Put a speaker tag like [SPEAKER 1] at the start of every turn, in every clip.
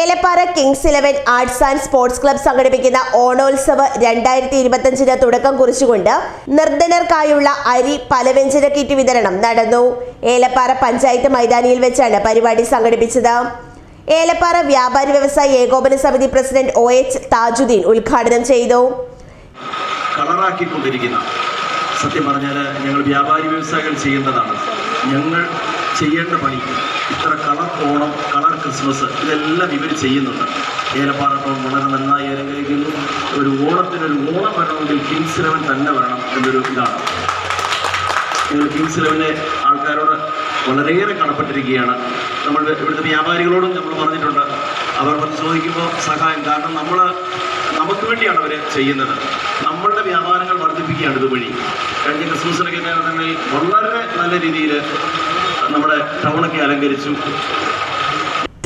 [SPEAKER 1] Elappara Kings Eleven Arts and Sports Club സംഘടിപ്പിക്കുന്ന ഓണോത്സവ് രണ്ടായിരത്തി ഇരുപത്തിയഞ്ചിന് തുടക്കം കുറിച്ചുകൊണ്ട് നിർദ്ധനർക്കായുള്ള അരി പലവ്യഞ്ജന കിറ്റ് വിതരണം നടന്നു. ഏലപ്പാറ പഞ്ചായത്ത് മൈതാനിയിൽ വെച്ചാണ് പരിപാടി സംഘടിപ്പിച്ചത്. ഏലപ്പാറ വ്യാപാരി വ്യവസായ ഏകോപന സമിതി പ്രസിഡന്റ് ഒ എച്ച് താജുദ്ദീൻ ഉദ്ഘാടനം ചെയ്തു.
[SPEAKER 2] സത്യം പറഞ്ഞാൽ ഞങ്ങൾ വ്യാപാരി വ്യവസായികൾ ചെയ്യുന്നതാണ് ഞങ്ങൾ ചെയ്യേണ്ട പണി. ഇത്ര കളർ ഓണം കളർ ക്രിസ്മസ് ഇതെല്ലാം ഇവർ ചെയ്യുന്നുണ്ട്. ഏലപ്പാറപ്പം വളരെ നന്നായി അലങ്കരിക്കുന്നു. ഒരു ഓണത്തിനൊരു ഓണം വരണമെങ്കിൽ കിങ്സ് ഇലവൻ തന്നെ വരണം എന്നൊരു ഇതാണ്. ഞങ്ങൾ കിങ്സ് ഇലവനെ ആൾക്കാരോട് വളരെയേറെ കടപ്പെട്ടിരിക്കുകയാണ്. നമ്മൾ ഇവിടുത്തെ വ്യാപാരികളോടും നമ്മൾ പറഞ്ഞിട്ടുണ്ട്. അവർ വന്ന് ചോദിക്കുമ്പോൾ സഹായം. കാരണം നമ്മൾ നമുക്ക് വേണ്ടിയാണ് അവർ ചെയ്യുന്നത്. നമ്മളുടെ വ്യാപാരങ്ങൾ വർദ്ധിപ്പിക്കുകയാണ് ഇതുവഴി. കഴിഞ്ഞ ക്രിസ്മസിനൊക്കെ തന്നെ വളരെ നല്ല രീതിയിൽ നമ്മുടെ ടൗണൊക്കെ അലങ്കരിച്ചു.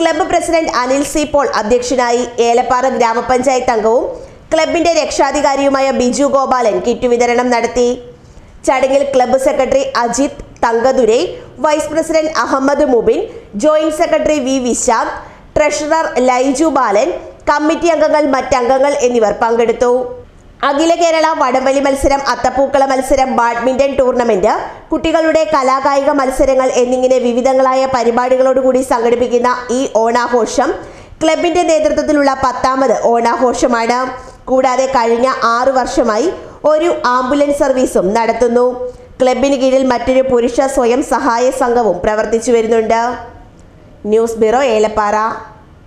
[SPEAKER 1] Club president Anil C Paul അധ്യക്ഷനായി ഏലപ്പാറ ഗ്രാമപഞ്ചായത്ത് അംഗവും ക്ലബിന്റെ രക്ഷാധികാരിയുമായ ബിജു ഗോപാലൻ കിറ്റ് വിതരണം നടത്തി. ചടങ്ങിൽ club secretary Ajith Thankadurai vice president Ahammed Mubin joint secretary V Vishakh treasurer Laiju Balan committee അംഗങ്ങൾ മറ്റംഗങ്ങൾ എന്നിവർ പങ്കെടുത്തു. അഖില കേരള വടംവലി മത്സരം അത്തപ്പൂക്കള മത്സരം ബാഡ്മിന്റൺ ടൂർണമെന്റ് കുട്ടികളുടെ കലാകായിക മത്സരങ്ങൾ എന്നിങ്ങനെ വിവിധങ്ങളായ പരിപാടികളോടുകൂടി സംഘടിപ്പിക്കുന്ന ഈ ഓണാഘോഷം ക്ലബിന്റെ നേതൃത്വത്തിലുള്ള പത്താമത് ഓണാഘോഷമാണ്. കൂടാതെ കഴിഞ്ഞ ആറു വർഷമായി ഒരു ആംബുലൻസ് സർവീസും നടത്തുന്നു. ക്ലബിന് കീഴിൽ മറ്റൊരു പുരുഷ സ്വയം സഹായ സംഘവും പ്രവർത്തിച്ചു വരുന്നുണ്ട്. News bureau Elappara.